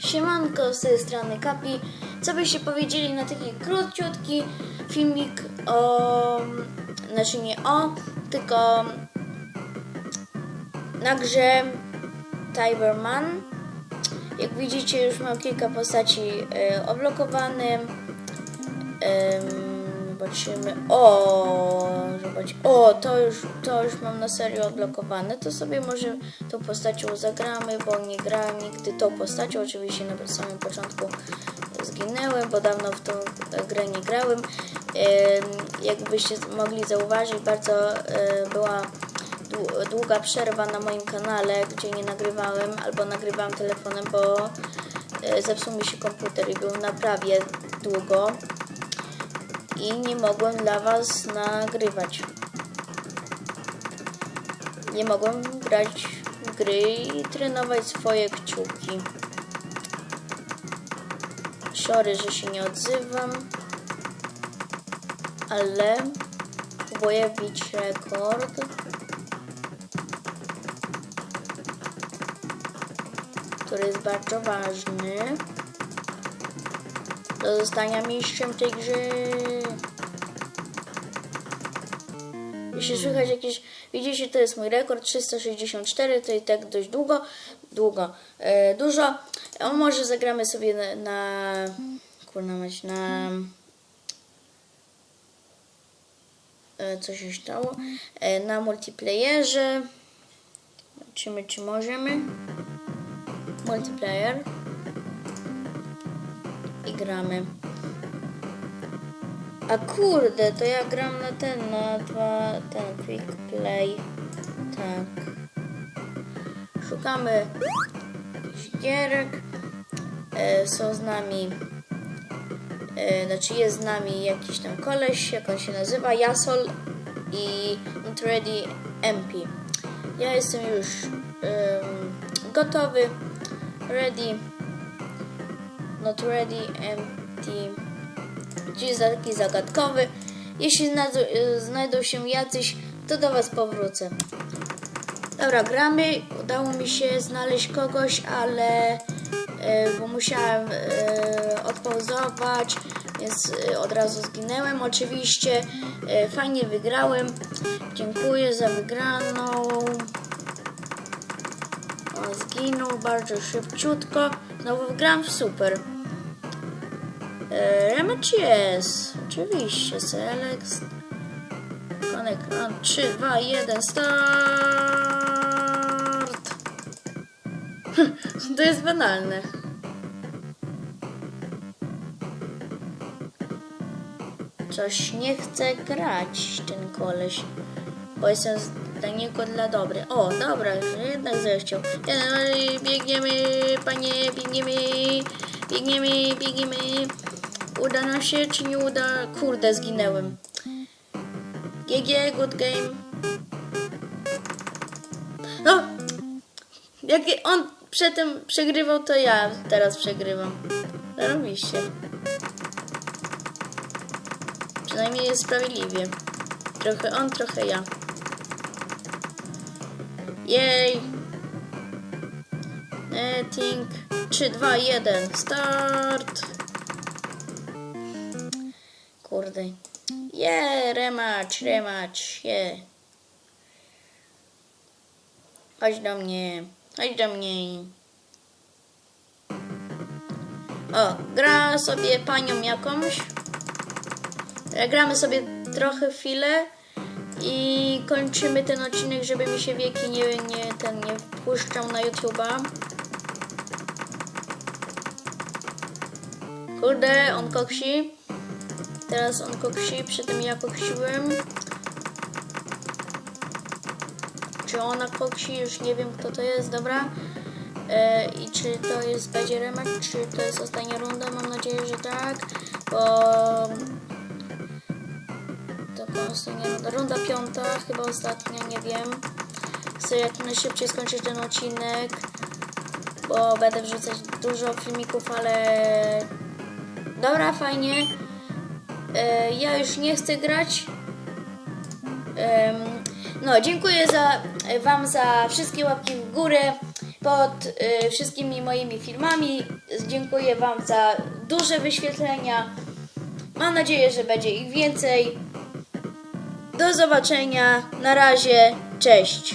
Siemanko, z tej strony Kapi. Co byście powiedzieli na taki króciutki filmik o... Znaczy nie o, tylko na grze Tiberman. Jak widzicie już mam kilka postaci y, odblokowanych. Ym, Zobaczymy. O, zobacz. O, to już, to już mam na serio odblokowane. To sobie może tą postacią zagramy, bo nie grałem nigdy tą postacią. Oczywiście na samym początku zginęłem, bo dawno w tą grę nie grałem. Jakbyście mogli zauważyć, bardzo y, była dłu- długa przerwa na moim kanale, gdzie nie nagrywałem albo nagrywałem telefonem, bo y, zepsuł mi się komputer i był na prawie długo i nie mogłem dla Was nagrywać. Nie mogłem grać w gry i trenować swoje kciuki. Sorry, że się nie odzywam, ale próbuję bić rekord. który jest bardzo ważny do zostania mistrzem tej gry. Jeśli słychać jakieś, widzicie, to jest mój rekord 364, to i tak dość długo, długo, e, dużo. A może zagramy sobie na, na kurna mać, na e, co się stało, e, na multiplayerze. Zobaczymy, czy możemy. Multiplayer gramy. A kurde, to ja gram na ten, na dwa, ten quick play. Tak. Szukamy gierek. E, są z nami, e, znaczy jest z nami jakiś tam koleś, jak on się nazywa, Jasol i Ready MP. Ja jestem już em, gotowy, ready not ready, empty, czyli taki zagadkowy. Jeśli znajdą, y, znajdą się jacyś, to do Was powrócę. Dobra, gramy. Udało mi się znaleźć kogoś, ale y, bo musiałem y, odpauzować, więc y, od razu zginęłem. Oczywiście fajnie wygrałem. Dziękuję za wygraną. O, zginął bardzo szybciutko. Znowu wygrałem super. E, Rematch jest. Oczywiście. Select. Connect run. 3, 2, 1, start. to jest banalne. Coś nie chce grać ten koleś. Bo jestem dla niego dla dobry. O, dobra, jednak zechciał. Biegniemy, panie, biegniemy, biegniemy, biegniemy. Uda nam się, czy nie uda? Kurde, zginęłem. GG, good game. No! Jak on przedtem przegrywał, to ja teraz przegrywam. Zarobiście. Przynajmniej jest sprawiedliwie. Trochę on, trochę ja. Jej! Netting. 3, 2, 1. Start! Kurde. Je, rematch, rematch, je. Chodź do mnie. Chodź do mnie. O, gra sobie panią jakąś. Gramy sobie trochę chwilę i kończymy ten odcinek, żeby mi się wieki nie, nie, ten, nie wpuszczał na YouTube'a. Kurde, on koksi. Teraz on koksi, przy tym ja koksiłem. Czy ona koksi? Już nie wiem kto to jest, dobra. E, I czy to jest będzie rematch, czy to jest ostatnia runda? Mam nadzieję, że tak, bo to ostatnia runda, piąta, chyba ostatnia, nie wiem. Chcę jak najszybciej skończyć ten odcinek, bo będę wrzucać dużo filmików, ale dobra, fajnie. E, ja już nie chcę grać. Em, no, dziękuję za, Wam za wszystkie łapki w górę. pod y, wszystkimi moimi filmami. Dziękuję Wam za duże wyświetlenia. Mam nadzieję, że będzie ich więcej. Do zobaczenia. Na razie. Cześć.